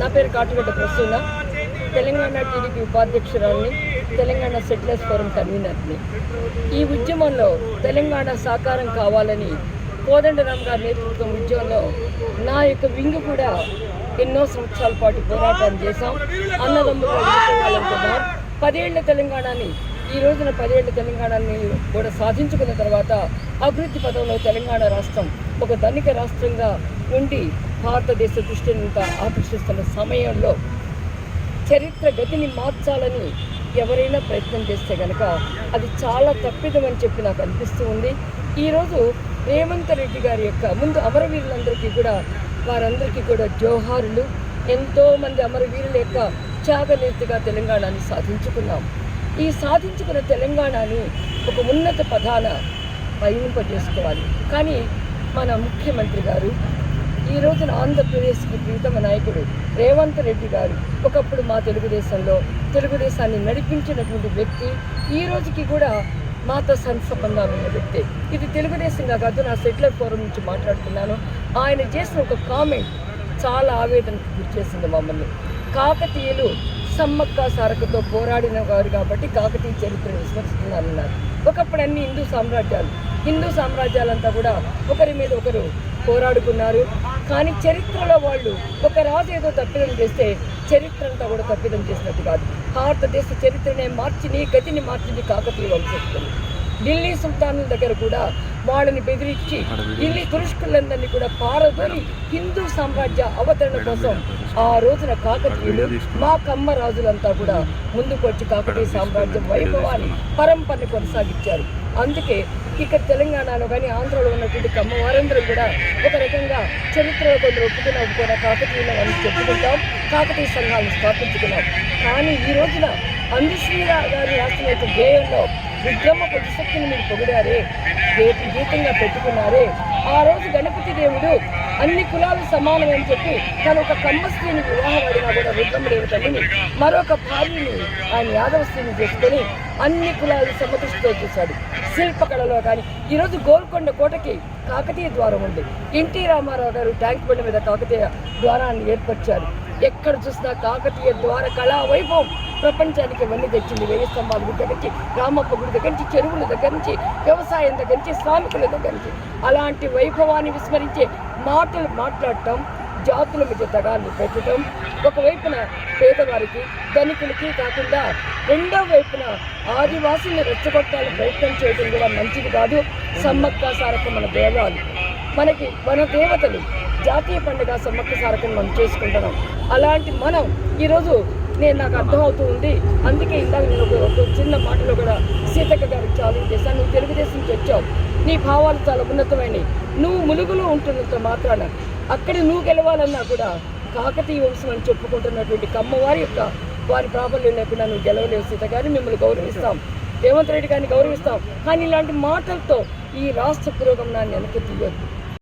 నా పేరు కాటుగడ్డ ప్రసూన. తెలంగాణ టీడీపీ ఉపాధ్యక్షురాలని తెలంగాణ సెటిలర్స్ ఫోరం కన్వీనర్ని. ఈ ఉద్యమంలో తెలంగాణ సాకారం కావాలని కోదండరామ్ గారి నేతృత్వం ఉద్యమంలో నా యొక్క వింగు కూడా ఎన్నో సంవత్సరాల పాటు పోరాటం చేశాం. అన్నదమ్ములు పదేళ్ళ తెలంగాణని ఈ రోజున పదేళ్ళ తెలంగాణని కూడా సాధించుకున్న తర్వాత అభివృద్ధి పదంలో తెలంగాణ రాష్ట్రం ఒక ధనిక రాష్ట్రంగా ఉండి భారతదేశ దృష్టిని ఆకర్షిస్తున్న సమయంలో చరిత్ర గతిని మార్చాలని ఎవరైనా ప్రయత్నం చేస్తే కనుక అది చాలా తప్పిదమని చెప్పి నాకు అనిపిస్తూ ఉంది. ఈరోజు రేవంత్ రెడ్డి గారి యొక్క ముందు అమరవీరులందరికీ కూడా వారందరికీ కూడా జోహారులు ఎంతోమంది అమరవీరుల యొక్క త్యాగనీతిగా తెలంగాణని సాధించుకున్నాం. ఈ సాధించుకున్న తెలంగాణని ఒక ఉన్నత పదాన పయనింపజేసుకోవాలి కానీ మన ముఖ్యమంత్రి గారు ఈ రోజున ఆంధ్రప్రదేశ్కి ప్రీతమ నాయకుడు రేవంత్ రెడ్డి గారు ఒకప్పుడు మా తెలుగుదేశంలో తెలుగుదేశాన్ని నడిపించినటువంటి వ్యక్తి ఈ రోజుకి కూడా మాతో సంబంధాలు ఉన్న వ్యక్తి. ఇది తెలుగుదేశంగా కాదు నా సెటిలర్ ఫోరం నుంచి మాట్లాడుతున్నాను. ఆయన చేసిన ఒక కామెంట్ చాలా ఆవేదనకు గురి చేసింది మమ్మల్ని. కాకతీయులు సమ్మక్క సారకతో పోరాడిన వారు కాబట్టి కాకతీయ చరిత్రను విస్మరిస్తున్నారన్నారు. ఒకప్పుడు అన్ని హిందూ సామ్రాజ్యాలు హిందూ సామ్రాజ్యాలంతా కూడా ఒకరి మీద ఒకరు పోరాడుకున్నారు. కానీ చరిత్రలో వాళ్ళు ఒక రాజు ఏదో తప్పిదం చేస్తే చరిత్ర అంతా కూడా తప్పిదం చేసినట్టు కాదు. భారతదేశ చరిత్రనే మార్చింది గతిని మార్చింది కాకతీయ వంశస్థులు. ఢిల్లీ సుల్తానుల దగ్గర కూడా వాళ్ళని బెదిరించి ఢిల్లీ తురుష్కులందరినీ కూడా పారదోలి హిందూ సామ్రాజ్య అవతరణ కోసం ఆ రోజున కాకతీయులు మా కమ్మ రాజులంతా కూడా ముందుకు వచ్చి కాకతీయ సామ్రాజ్యం వైభవాన్ని పరంపరని కొనసాగించారు. అందుకే ఇక్కడ తెలంగాణలో కానీ ఆంధ్రలో ఉన్నటువంటి కమ్మ వారందరూ కూడా ఒక రకంగా చరిత్రలో కొందరు ఒప్పుకున్న ఒప్పుకున్న కాకతీయులు అని చెప్పుకుంటాం కాకతీయ సంఘాలను స్థాపించుకున్నాం. కానీ ఈ రోజున అందశ్రీ గారి రాష్ట్రం యొక్క గేయంలో విక్రమ ప్రతిశక్తిని మీరు పొగిడారే గీత గీతంగా పెట్టుకున్నారే. ఆ రోజు గణపతి దేవుడు అన్ని కులాలు సమానమని చెప్పి తను ఒక కమ్మ స్త్రీని వివాహపడినా కూడా రుద్రమదేవి తల్లిని మరొక భార్యని ఆయన యాదవ స్త్రీని చేసుకొని అన్ని కులాలు సమదృష్టితో చూశాడు. శిల్పకళలో కానీ ఈరోజు గోల్కొండ కోటకి కాకతీయ ద్వారం ఉంది. ఎన్టీ రామారావు గారు ట్యాంక్ బండి మీద కాకతీయ ద్వారాన్ని ఏర్పరిచారు. ఎక్కడ చూసినా కాకతీయ ద్వార కళా వైభవం. ప్రపంచానికి ఇవన్నీ తెచ్చింది వేయి స్తంభాల గుడి దగ్గర నుంచి రామప్ప గుడి దగ్గర నుంచి చెరువుల దగ్గర నుంచి వ్యవసాయం దగ్గర నుంచి శ్రామికుల దగ్గర నుంచి. అలాంటి వైభవాన్ని విస్మరించే మాటలు మాట్లాడటం జాతుల మీద తగాన్ని పెట్టడం. ఒకవైపున పేదవారికి ధనికులకి కాకుండా రెండో వైపున ఆదివాసుల్ని రెచ్చగొట్టాలని ప్రయత్నం చేయడం కూడా మంచిది కాదు. సమ్మక్క సారక మన దేవాలు. మనకి మన దేవతలు జాతీయ పండుగ సమ్మక్క సారకం మనం చేసుకుంటున్నాం. అలాంటి మనం ఈరోజు నేను నాకు అర్థమవుతూ ఉంది. అందుకే ఇందాక నేను ఒక చిన్న మాటలో కూడా సీతక్క గారికి ఛాలెంజ్ చేశాను నువ్వు తెలుగుదేశం నుంచి వచ్చావు. నీ భావాలు చాలా ఉన్నతమైనవి. నువ్వు ములుగులో ఉంటున్నంత మాత్రాన అక్కడ నువ్వు గెలవాలన్నా కూడా కాకతీయ వంశం అని చెప్పుకుంటున్నటువంటి కమ్మవారి యొక్క వారి ప్రాబల్యం లేకుండా నువ్వు గెలవలేవు సీత గారిని మిమ్మల్ని గౌరవిస్తాం. రేవంత్ రెడ్డి గారిని గౌరవిస్తాం. కానీ ఇలాంటి మాటలతో ఈ రాష్ట్ర పురోగమనాన్ని వెనక్కి తీయొద్దు.